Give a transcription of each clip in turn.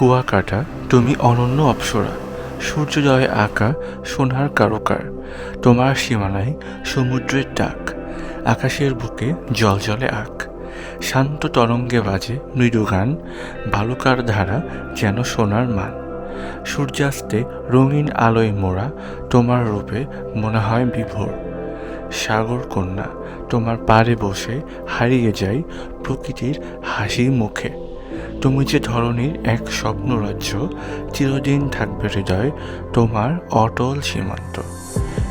কুয়াকাটা, তুমি অনন্য অপ্সরা। সূর্যোদয়ে আঁকা, সোনার কারুকার। তোমার সীমানায় সমুদ্রের ডাক। আকাশের বুকে জল জলে আঁক। শান্ত তরঙ্গে বাজে মৃদু গান। বালুকার ধারা যেন সোনার মান। সূর্যাস্তে রঙিন আলোয় মোড়া তোমার রূপে মনে হয় বিভোর। সাগর কন্যা, তোমার পাড়ে বসে হারিয়ে যাই প্রকৃতির হাসি মুখে। তুমি যে ধরনের এক স্বপ্নরাজ্য চিরদিন থাকবে হৃদয়, তোমার অটল সীমান্ত।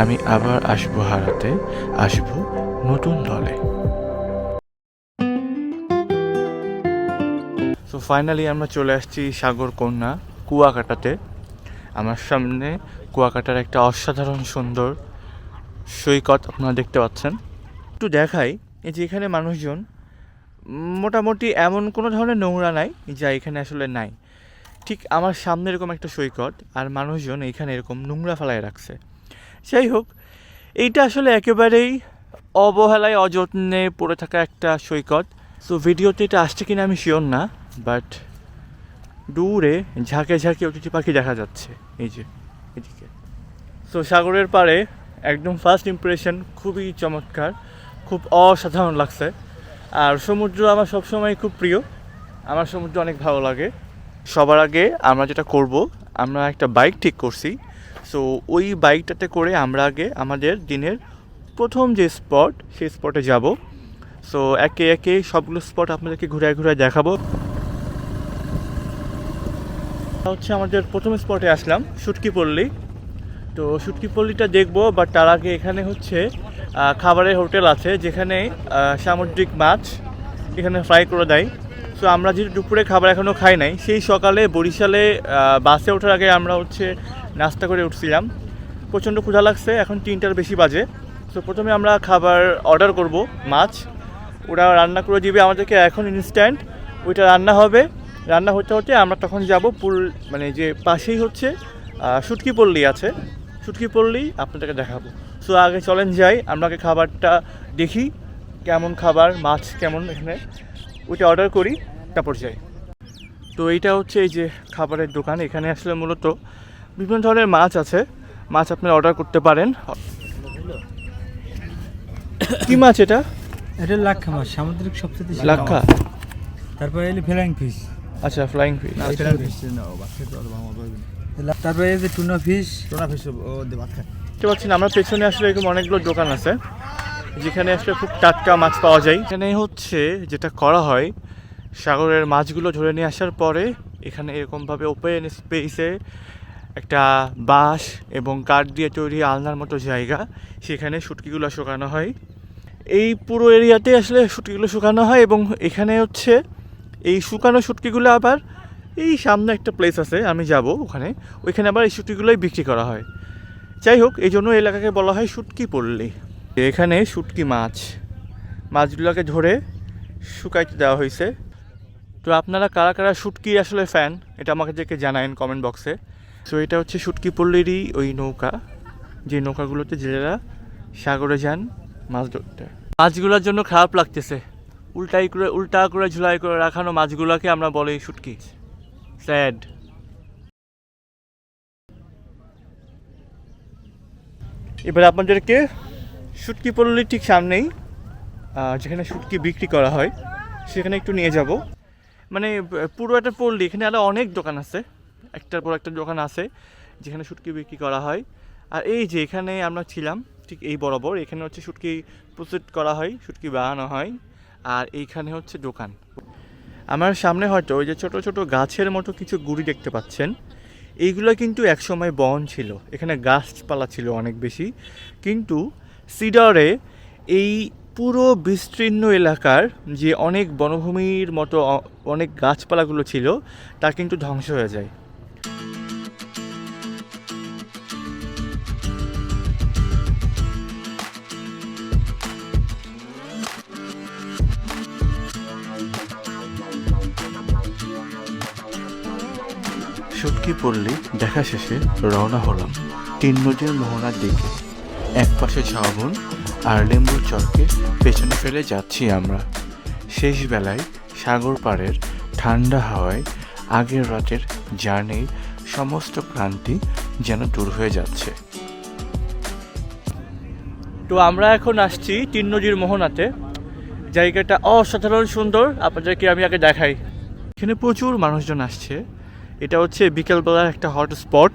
আমি আবার আসব হারাতে, আসব নতুন দলে। সো ফাইনালি আমরা চলে আসছি সাগর কন্যা কুয়াকাটাতে। আমার সামনে কুয়াকাটার একটা অসাধারণ সুন্দর সৈকত আপনারা দেখতে পাচ্ছেন। একটু দেখাই যে এখানে মানুষজন মোটামুটি এমন কোনো ধরনের নোংরা নাই যা এখানে আসলে নাই। ঠিক আমার সামনে এরকম একটা সৈকত আর মানুষজন এখানে এরকম নোংরা ফেলায় রাখছে। যাই হোক, এইটা আসলে একেবারেই অবহেলায় অযত্নে পড়ে থাকা একটা সৈকত। সো ভিডিওতে এটা আসছে কিনা আমি শিওর না বাট দূরে ঝাঁকে ঝাঁকে অতিথি পাখি দেখা যাচ্ছে। এই যে, এদিকে। সো সাগরের পাড়ে একদম ফার্স্ট ইমপ্রেশন খুবই চমৎকার, খুব অসাধারণ লাগছে। আর সমুদ্র আমার সবসময় খুব প্রিয়। আমার সমুদ্র অনেক ভালো লাগে। সবার আগে আমরা যেটা করব, আমরা একটা বাইক ঠিক করছি। সো ওই বাইকটাতে করে আমরা আগে আমাদের দিনের প্রথম যে স্পট সেই স্পটে যাব। সো একে একে সবগুলো স্পট আপনাদেরকে ঘুরে ঘুরে দেখাবো। হচ্ছে আমাদের প্রথম স্পটে আসলাম সুটকি পল্লী। তো সুটকি পল্লীটা দেখব বাট তার আগে এখানে হচ্ছে খাবারের হোটেল আছে যেখানে সামুদ্রিক মাছ এখানে ফ্রাই করে দেয়। সো আমরা যেহেতু দুপুরে খাবার এখনও খাই নাই, সেই সকালে বরিশালে বাসে ওঠার আগে আমরা হচ্ছে নাস্তা করে উঠছিলাম। প্রচণ্ড ক্ষুধা লাগছে, এখন তিনটার বেশি বাজে। সো প্রথমে আমরা খাবার অর্ডার করব, মাছ। ওরা রান্না করে দিবে আমাদেরকে এখন ইনস্ট্যান্ট ওইটা রান্না হবে। রান্না হতে হতে আমরা তখন যাব পুল মানে যে পাশেই হচ্ছে শুটকি পল্লী আছে। শুটকি পল্লী আপনাদেরকে দেখাবো। সো আগে চলেন যাই আপনাকে খাবারটা দেখি কেমন খাবার মাছ কেমন এখানে। ওইটা অর্ডার করি তারপর যাই। তো এইটা হচ্ছে এই যে খাবারের দোকান এখানে আসলে মূলত বিভিন্ন ধরনের মাছ আছে। মাছ আপনারা অর্ডার করতে পারেন। কি মাছ এটা? এটা লাক্ষা মাছ সামুদ্রিক সবচেয়ে লাক্ষা। তারপরে এলি ফ্লাইং ফিশ আচ্ছা ফ্লাইং ফিশ তারপরে এই যে টুনা ফিশ দেখতে পাচ্ছেন, আমরা পেছনে আসলে এরকম অনেকগুলো দোকান আছে, যেখানে আসলে খুব টাটকা মাছ পাওয়া যায়। এখানে হচ্ছে যেটা করা হয়, সাগরের মাছগুলো ধরে নিয়ে আসার পরে এখানে এরকমভাবে ওপেন স্পেসে একটা বাঁশ এবং কাঠ দিয়ে তৈরি আলনার মতো জায়গা, সেখানে শুটকিগুলো শুকানো হয়। এই পুরো এরিয়াতে আসলে শুটকিগুলো শুকানো হয় এবং এখানে হচ্ছে এই শুকানো শুটকিগুলো আবার এই সামনে একটা প্লেস আছে, আমি যাব ওখানে। ওইখানে আবার এই শুটকিগুলোই বিক্রি করা হয়। যাই হোক, এই জন্য এলাকাকে বলা হয় শুটকি পল্লী। এখানে শুটকি মাছ, মাছগুলোকে ধরে শুকাইতে দেওয়া হয়েছে। তো আপনারা কারা কারা শুটকি আসলে ফ্যান, এটা আমাকে দেখে জানায়েন কমেন্ট বক্সে সো এটা হচ্ছে শুটকি পল্লীরই ওই নৌকা, যে নৌকাগুলোতে জেলেরা সাগরে যান মাছ ধরতে। মাছগুলোর জন্য খারাপ লাগতেছে। উল্টাই করে, উল্টা করে ঝুলাই করে রাখানো মাছগুলোকে আমরা বলি শুটকি। স্যাড। এবার আপনাদেরকে শুটকি পল্লীর ঠিক সামনেই যেখানে শুটকি বিক্রি করা হয়, সেখানে একটু নিয়ে যাব। মানে পুরো একটা পল্লী, এখানে আরও অনেক দোকান আছে। একটার পর একটা দোকান আছে, যেখানে শুটকি বিক্রি করা হয়। আর এই যে, এখানে আমরা ছিলাম, ঠিক এই বরাবর, এখানে হচ্ছে শুটকি প্রস্তুত করা হয়, শুটকি বানানো হয়। আর এইখানে হচ্ছে দোকান। আমার সামনে হয়তো ওই যে ছোট ছোট গাছের মতো কিছু গুড়ি দেখতে পাচ্ছেন। এইগুলো কিন্তু একসময় বন ছিল। এখানে গাছপালা ছিল অনেক বেশি। কিন্তু সিডরে এই পুরো বিস্তীর্ণ এলাকার যে অনেক বনভূমির মতো অনেক গাছপালাগুলো ছিল, তা কিন্তু ধ্বংস হয়ে যায়। সুটকি পড়লে দেখা শেষে রওনা হলাম। তিন নদীর মোহনার দিকে। এক পাশে ঝাউবন আর লেম্বুর চরকে পেছনে ফেলে যাচ্ছি আমরা। শেষ বেলায় সাগর পাড়ের ঠান্ডা হাওয়ায় আগের রাতের জার্নির সমস্ত ক্লান্তি যেন দূর হয়ে যাচ্ছে। তো আমরা এখন আসছি তিন নদীর মোহনাতে। জায়গাটা অসাধারণ সুন্দর। আপনাদেরকে আমি আগে দেখাই। এখানে প্রচুর মানুষজন আসছে। এটা হচ্ছে বিকেলবেলার একটা হট স্পট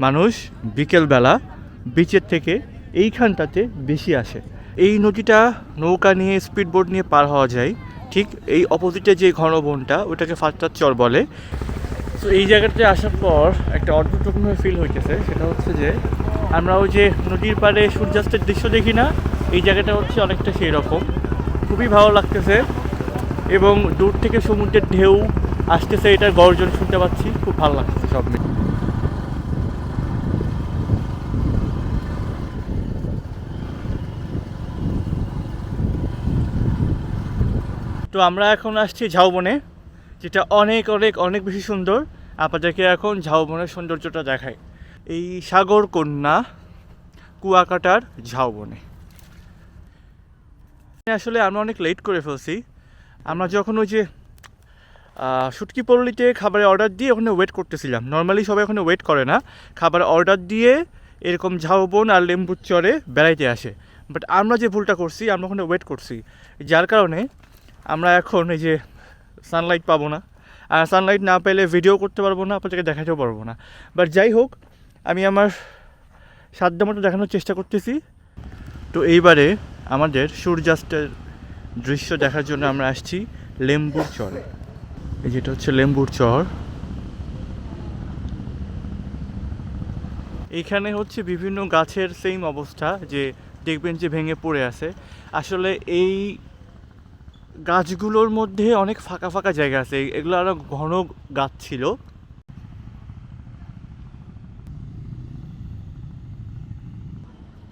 মানুষ বিকেলবেলা বিচের থেকে এইখানটাতে বেশি আসে। এই নদীটা নৌকা নিয়ে স্পিড বোট নিয়ে পার হওয়া যায়। ঠিক এই অপোজিটে যে ঘন বনটা ওটাকে ফাত্তার চর বলে। তো এই জায়গাটাতে আসার পর একটা অদ্ভুত রকমের ফিল হইতেছে। সেটা হচ্ছে যে, আমরা ওই যে নদীর পাড়ে সূর্যাস্তের দৃশ্য দেখি না, এই জায়গাটা হচ্ছে অনেকটা সেই রকম খুবই ভালো লাগতেছে। এবং দূর থেকে সমুদ্রের ঢেউ আসতেছে এটার গর্জন শুনতে পাচ্ছি, খুব ভালো লাগতেছে সব মিলে তো আমরা এখন আসছি ঝাউবনে, যেটা অনেক অনেক অনেক বেশি সুন্দর। আপনাদেরকে এখন ঝাউবনের সৌন্দর্যটা দেখায় এই সাগর কন্যা কুয়াকাটার ঝাউবনে। আসলে আমরা অনেক লেট করে ফেলছি। আমরা যখন ওই যে শুটকি পল্লীতে খাবারের অর্ডার দিয়ে ওখানে ওয়েট করতেছিলাম। নর্মালি সবাই ওখানে ওয়েট করে না। খাবার অর্ডার দিয়ে এরকম ঝাউবন আর লেম্বুর চরে বেড়াইতে আসে। বাট আমরা যে ভুলটা করছি, আমরা ওখানে ওয়েট করছি। যার কারণে আমরা এখন এই যে সানলাইট পাবো না। আর সানলাইট না পেলে ভিডিও করতে পারব না, আপনাদেরকে দেখাতেও পারব না। বাট যাই হোক, আমি আমার সাধ্য মতো দেখানোর চেষ্টা করতেছি। তো এইবারে আমাদের সূর্যাস্তের দৃশ্য দেখার জন্য আমরা আসছি লেম্বুর চরে। এই যেটা হচ্ছে লেম্বুর চর। এইখানে হচ্ছে বিভিন্ন গাছের সেম অবস্থা, যে দেখবেন যে ভেঙে পড়ে আছে। আসলে এই গাছগুলোর মধ্যে অনেক ফাঁকা ফাঁকা জায়গা আছে। এগুলো আরও ঘন গাছ ছিল।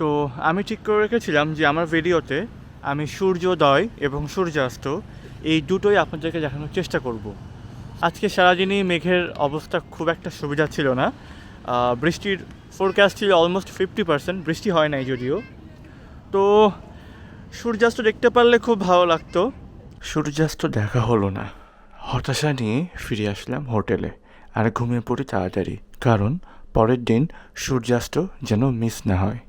তো আমি ঠিক করে রেখেছিলাম যে আমার ভিডিওতে আমি সূর্যোদয় এবং সূর্যাস্ত এই দুটোই আপনাদেরকে দেখানোর চেষ্টা করব। আজকে সারাদিনই মেঘের অবস্থা খুব একটা সুবিধা ছিল না। বৃষ্টির ফোরকাস্ট ছিল অলমোস্ট ফিফটি পার্সেন্ট বৃষ্টি হয় নাই যদিও। তো সূর্যাস্ত দেখতে পারলে খুব ভালো লাগতো। সূর্যাস্ত দেখা হলো না। হতাশা নিয়ে ফিরে আসলাম হোটেলে আর ঘুমিয়ে পড়ি তাড়াতাড়ি, কারণ পরের দিন সূর্যাস্ত যেন মিস না হয়।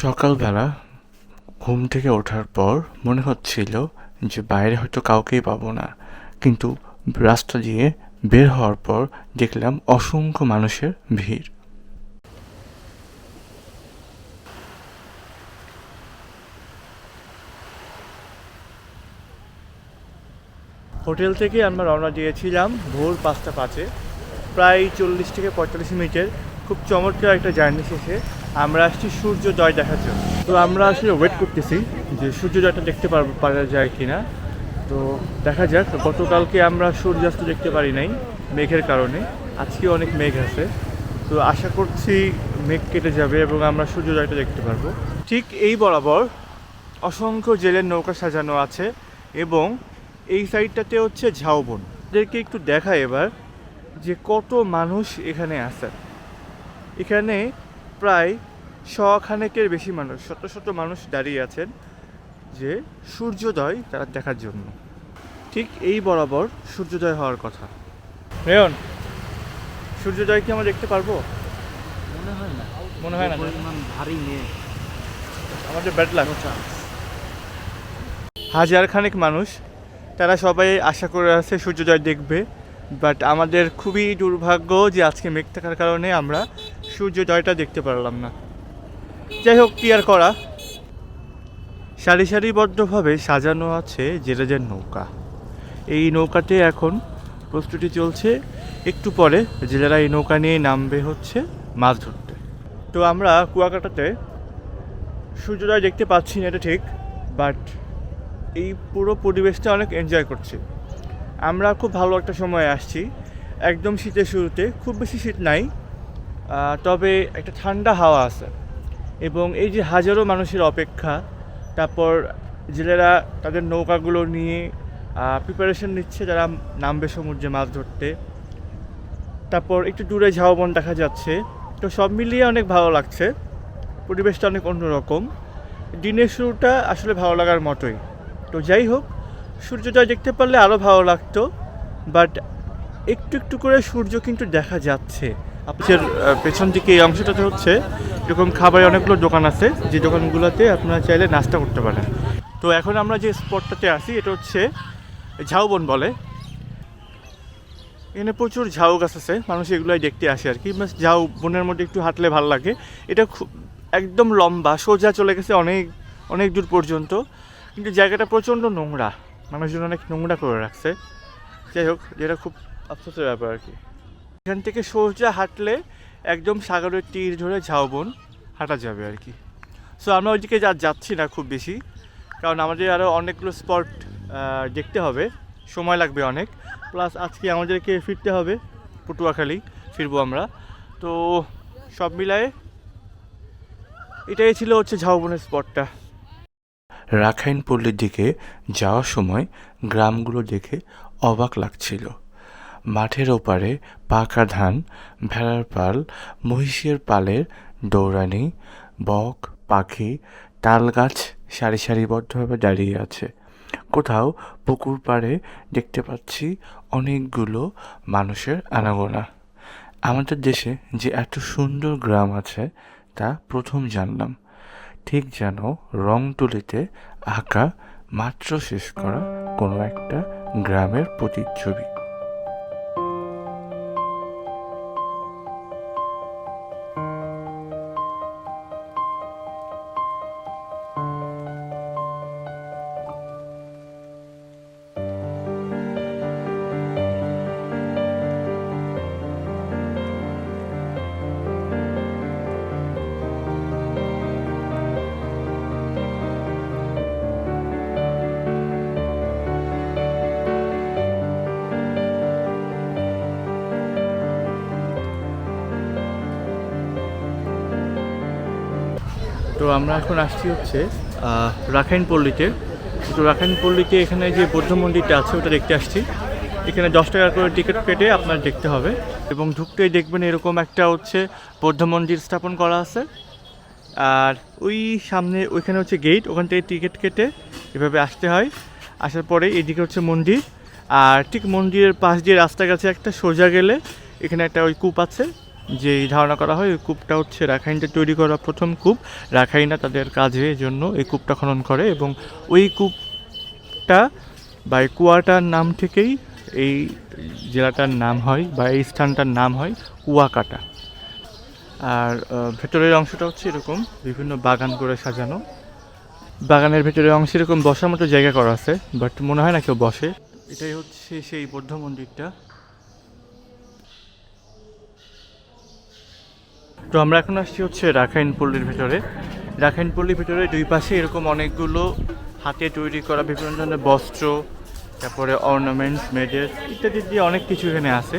সকালবেলা ঘুম থেকে ওঠার পর মনে হচ্ছিল যে বাইরে হয়তো কাউকেই পাবো না। কিন্তু রাস্তা দিয়ে বের হওয়ার পর দেখলাম অসংখ্য মানুষের ভিড়। হোটেল থেকে আমরা রওনা দিয়েছিলাম ভোর পাঁচটা পাঁচে। প্রায় চল্লিশ থেকে পঁয়তাল্লিশ মিনিটের খুব চমৎকার একটা জার্নি শেষে। আমরা আসছি সূর্যোদয় দেখার জন্য। তো আমরা আসলে ওয়েট করতেছি যে সূর্যোদয়টা দেখতে পারা যায় কি না তো দেখা যাক, গতকালকে আমরা সূর্যাস্ত দেখতে পারি নাই মেঘের কারণে। আজকে অনেক মেঘ আছে। তো আশা করছি মেঘ কেটে যাবে এবং আমরা সূর্যোদয়টা দেখতে পারব। ঠিক এই বরাবর অসংখ্য জেলের নৌকা সাজানো আছে এবং এই সাইডটাতে হচ্ছে ঝাউবন। এদেরকে একটু দেখা এবার যে কত মানুষ এখানে আছে। এখানে প্রায় শখানেকের বেশি মানুষ শত শত মানুষ দাঁড়িয়ে আছেন যে সূর্যোদয় তারা দেখার জন্য। ঠিক এই বরাবর সূর্যোদয় হওয়ার কথা। রেয়ন সূর্যোদয় কি আমরা দেখতে পারব? মনে হয় না। মনে হয় না ভারী মেঘ। আমাদের ব্যাড লাগ হাজার খানেক মানুষ তারা সবাই আশা করে আছে সূর্যোদয় দেখবে বাট আমাদের খুবই দুর্ভাগ্য যে আজকে মেঘ থাকার কারণে আমরা সূর্যোদয়টা দেখতে পারলাম না। যাই হোক, কি আর করা? সারি সারিবদ্ধভাবে সাজানো আছে জেলেদের নৌকা। এই নৌকাতে এখন প্রস্তুতি চলছে। একটু পরে জেলেরা এই নৌকা নিয়ে নামবে হচ্ছে মাছ ধরতে। তো আমরা কুয়াকাটাতে সূর্যোদয় দেখতে পাচ্ছি না এটা ঠিক বাট এই পুরো পরিবেশটা অনেক এনজয় করছি। আমরা খুব ভালো একটা সময় আসছি। একদম শীতের শুরুতে, খুব বেশি শীত নাই। তবে একটা ঠান্ডা হাওয়া আছে। এবং এই যে হাজারো মানুষের অপেক্ষা তারপর জেলেরা তাদের নৌকাগুলো নিয়ে প্রিপারেশন নিচ্ছে যারা নামবে সমুদ্রে মাছ ধরতে। তারপর একটু দূরে ঝাউবন দেখা যাচ্ছে। তো সব মিলিয়ে অনেক ভালো লাগছে। পরিবেশটা অনেক অন্যরকম। দিনের শুরুটা আসলে ভালো লাগার মতোই। তো যাই হোক সূর্যোদয় দেখতে পারলে আরও ভালো লাগতো। বাট একটু একটু করে সূর্য কিন্তু দেখা যাচ্ছে। আপনাদের আহ, পেছন দিকে এই অংশটাতে হচ্ছে। এরকম খাবারের অনেকগুলো দোকান আছে, যে দোকানগুলোতে আপনারা চাইলে নাস্তা করতে পারেন। তো এখন আমরা যে স্পটটাতে আসি এটা হচ্ছে ঝাউবন বলে। এখানে প্রচুর ঝাউ গাছ আছে, মানুষ এগুলোই দেখতে আসে আর কি। ঝাউ বনের মধ্যে একটু হাঁটলে ভালো লাগে। এটা খুব একদম লম্বা, সোজা চলে গেছে অনেক অনেক দূর পর্যন্ত। কিন্তু জায়গাটা প্রচণ্ড নোংরা, মানুষজন অনেক নোংরা করে রাখছে। যাই হোক, যেটা খুব আফসোসের ব্যাপার আর কি। এখান থেকে সোজা হাঁটলে একদম সাগরের তীর ধরে ঝাউবন হাঁটা যাবে আর কি। সো আমরা ওইদিকে যা যাচ্ছি না খুব বেশি, কারণ আমাদের আরও অনেকগুলো স্পট দেখতে হবে, সময় লাগবে অনেক। প্লাস আজকে আমাদেরকে ফিরতে হবে পটুয়াখালী, ফিরবো আমরা। তো, সব মিলায়ে এটাই ছিল হচ্ছে ঝাউবনের স্পটটা রাখাইন পল্লীর দিকে যাওয়ার সময় গ্রামগুলো দেখে অবাক লাগছিল। মাঠের ওপারে পাকা ধান, ভেড়ার পাল, মহিষের পালের দৌড়ানি, বক, পাখি, তাল গাছ সারি সারিবদ্ধভাবে দাঁড়িয়ে আছে। কোথাও পুকুর পাড়ে দেখতে পাচ্ছি অনেকগুলো মানুষের আনাগোনা। আমাদের দেশে যে এত সুন্দর গ্রাম আছে, তা প্রথম জানলাম। ঠিক যেন রং তুলিতে আঁকা মাত্র শেষ করা কোনো একটা গ্রামের প্রতিচ্ছবি। তো আমরা এখন আসছি হচ্ছে রাখাইন পল্লীতে। তো রাখাইন পল্লীতে এখানে যে বৌদ্ধ মন্দিরটা আছে, ওটা দেখতে আসছি। এখানে দশ টাকা করে টিকিট কেটে আপনার দেখতে হবে। এবং ঢুকতেই দেখবেন এরকম একটা হচ্ছে বৌদ্ধ মন্দির স্থাপন করা আছে। আর ওই সামনে, ওইখানে হচ্ছে গেট ওখান থেকে টিকিট কেটে এভাবে আসতে হয়। আসার পরে এদিকে হচ্ছে মন্দির। আর ঠিক মন্দিরের পাশ দিয়ে রাস্তা গেছে একটা সোজা গেলে এখানে একটা ওই কূপ আছে। যে এই ধারণা করা হয়, ওই কূপটা হচ্ছে রাখাইনটা তৈরি করা প্রথম কূপ। রাখাইনা তাদের কাজের জন্য এই কূপটা খনন করে এবং ওই কূপটা বা এই কুয়াটার নাম থেকেই এই জেলাটার নাম হয় বা এই স্থানটার নাম হয় কুয়াকাটা। আর ভেতরের অংশটা হচ্ছে এরকম, বিভিন্ন বাগান করে সাজানো। বাগানের ভেতরের অংশে এরকম বসার মতো জায়গা করা আছে, বাট মনে হয় না কেউ বসে। এটাই হচ্ছে সেই বৌদ্ধ মন্দিরটা। তো আমরা এখন আসছি হচ্ছে রাখাইন পল্লীর ভেতরে। রাখাইন পল্লীর ভেতরে দুই পাশে এরকম অনেকগুলো হাতে তৈরি করা বিভিন্ন ধরনের বস্ত্র, তারপরে অর্নামেন্টস মেডেল ইত্যাদি দিয়ে অনেক কিছু এখানে আছে,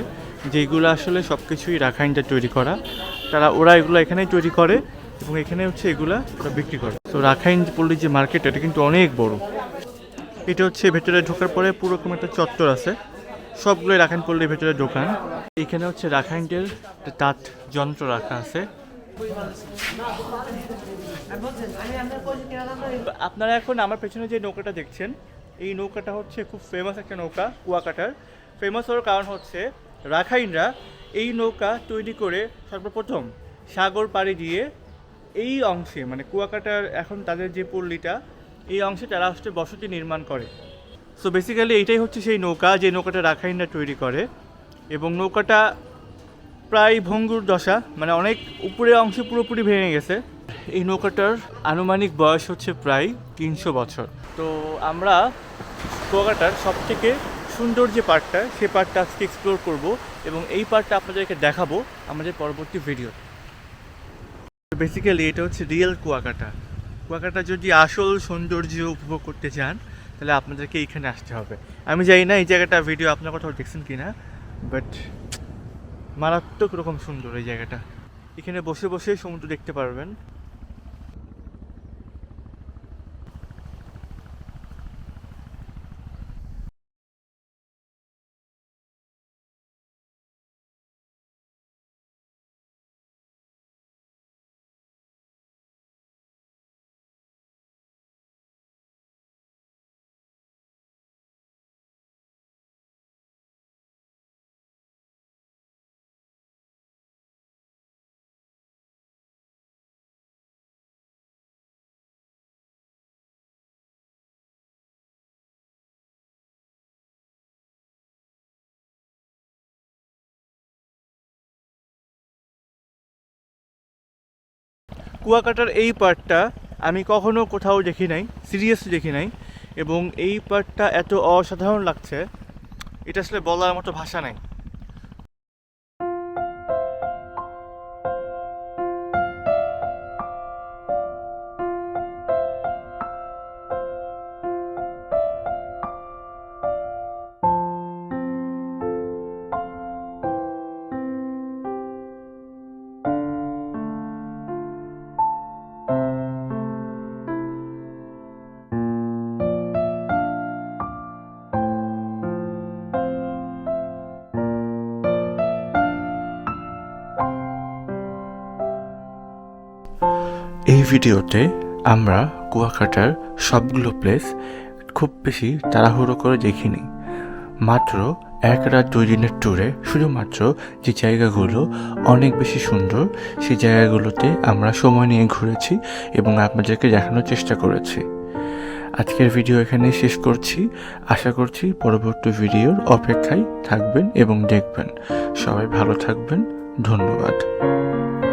যেগুলো আসলে সব কিছুই রাখাইনটা তৈরি করা। তারা, ওরা এগুলো এখানেই তৈরি করে এবং এখানে হচ্ছে এগুলা ওরা বিক্রি করে। তো রাখাইন পল্লীর যে মার্কেট এটা কিন্তু অনেক বড়। এটা হচ্ছে ভেতরে ঢোকার পরে পুরোরকম একটা চত্বর আছে। সবগুলোই রাখাইন পল্লীর ভেতরে দোকান এখানে হচ্ছে রাখাইনদের তাঁত যন্ত্র রাখা আছে। আপনারা এখন আমার পেছনে যে নৌকাটা দেখছেন, এই নৌকাটা হচ্ছে খুব ফেমাস একটা নৌকা, কুয়াকাটার। ফেমাস হওয়ার কারণ হচ্ছে রাখাইনরা এই নৌকা তৈরি করে সর্বপ্রথম সাগর পাড়ি দিয়ে এই অংশে মানে কুয়াকাটার এখন তাদের যে পল্লীটা, এই অংশে তারা হচ্ছে বসতি নির্মাণ করে। সো বেসিক্যালি এইটাই হচ্ছে সেই নৌকা, যে নৌকাটা রাখাইনরা তৈরি করে। এবং নৌকাটা প্রায় ভঙ্গুর দশা মানে অনেক উপরের অংশে পুরোপুরি ভেঙে গেছে। এই নৌকাটার আনুমানিক বয়স হচ্ছে প্রায় তিনশো বছর। তো আমরা কুয়াকাটার সব থেকে সুন্দর যে পার্টটা, সে পার্টটা আজকে এক্সপ্লোর করব এবং এই পার্টটা আপনাদেরকে দেখাবো আমাদের পরবর্তী ভিডিও বেসিক্যালি এটা হচ্ছে রিয়েল কুয়াকাটা। কুয়াকাটা যদি আসল সৌন্দর্য উপভোগ করতে চান তাহলে আপনাদেরকে এইখানে আসতে হবে। আমি জানি না এই জায়গাটা ভিডিও আপনার কোথাও দেখছেন কি না বাট মারাত্মক রকম সুন্দর এই জায়গাটা। এখানে বসে বসে সমুদ্র দেখতে পারবেন। কুয়াকাটার এই পার্টটা আমি কখনো কোথাও দেখি নাই, সিরিয়াসলি দেখি নাই, এবং এই পার্টটা এত অসাধারণ লাগছে, এটা আসলে বলার মতো ভাষা নাই। এই ভিডিওতে আমরা কুয়াকাটার সবগুলো প্লেস খুব বেশি তাড়াহুড়ো করে দেখিনি। মাত্র এক রাত দুই দিনের ট্যুরে শুধুমাত্র যে জায়গাগুলো অনেক বেশি সুন্দর, সেই জায়গাগুলোতে আমরা সময় নিয়ে ঘুরেছি এবং আপনাদেরকে দেখানোর চেষ্টা করেছি। আজকের ভিডিও এখানে শেষ করছি। আশা করছি পরবর্তী ভিডিওর অপেক্ষায় থাকবেন এবং দেখবেন। সবাই ভালো থাকবেন। ধন্যবাদ।